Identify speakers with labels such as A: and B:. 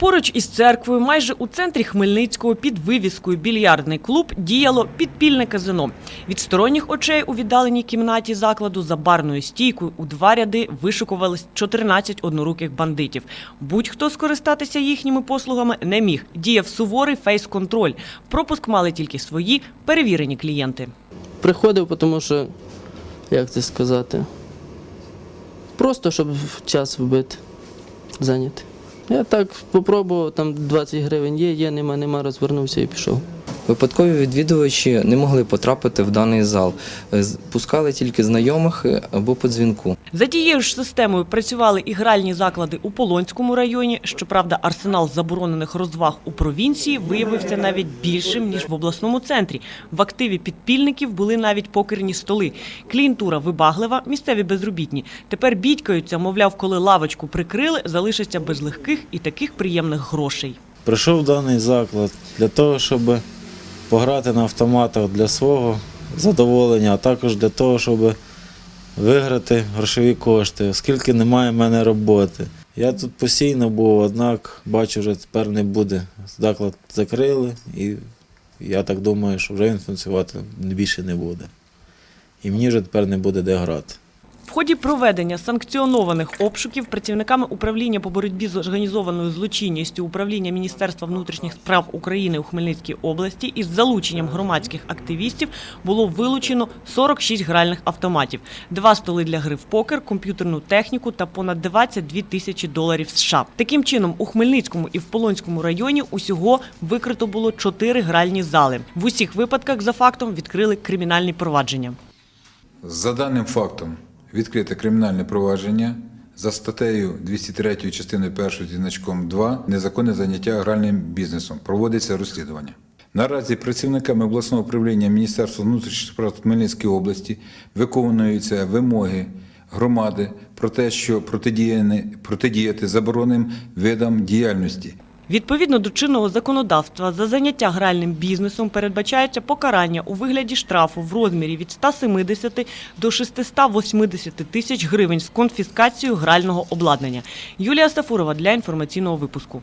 A: Поруч із церквою, майже у центрі Хмельницького, під вивіскою більярдний клуб діяло підпільне казино. Від сторонніх очей у віддаленій кімнаті закладу за барною стійкою у два ряди вишикувались 14 одноруких бандитів. Будь-хто скористатися їхніми послугами не міг. Діяв суворий фейс-контроль. Пропуск мали тільки свої перевірені клієнти.
B: Приходив, тому що, як це сказати, просто щоб час вбити, зайняти. Я так попробував, там 20 гривень є, є, нема, нема, розвернувся і пішов.
C: Випадкові відвідувачі не могли потрапити в даний зал. Е, Пускали тільки знайомих е, або по дзвінку.
A: За тією ж системою працювали і гральні заклади у Полонському районі. Щоправда, арсенал заборонених розваг у провінції виявився навіть більшим ніж в обласному центрі. В активі підпільників були навіть покерні столи. Клієнтура вибаглива, місцеві безробітні. Тепер бідькаються, мовляв, коли лавочку прикрили, залишаться без легких і таких приємних грошей.
D: Прийшов в даний заклад для того, щоб пограти на автоматах для свого задоволення, а також для того, щоб виграти грошові кошти, оскільки немає в мене роботи. Я тут постійно був, однак бачу, вже тепер не буде. Заклад закрили, і я так думаю, що вже він функціонувати більше не буде. І мені вже тепер не буде де грати.
A: В ході проведення санкціонованих обшуків працівниками управління по боротьбі з організованою злочинністю управління Міністерства внутрішніх справ України у Хмельницькій області із залученням громадських активістів було вилучено 46 гральних автоматів, два столи для гри в покер, комп'ютерну техніку та понад 22 тисячі доларів США. Таким чином, у Хмельницькому і в Полонському районі усього викрито було чотири гральні зали. В усіх випадках за фактом відкрили кримінальні провадження.
E: За даним фактом відкрите кримінальне провадження за статтею 203 частиною 1 зі значком 2 незаконне заняття гральним бізнесом. Проводиться розслідування. Наразі працівниками обласного управління Міністерства внутрішніх справ Хмельницької області виконуються вимоги громади про те, що протидіяти забороненим видам діяльності.
A: Відповідно до чинного законодавства за заняття гральним бізнесом передбачається покарання у вигляді штрафу в розмірі від 170 до 680 тисяч гривень з конфіскацією грального обладнання. Юлія Сафурова для інформаційного випуску.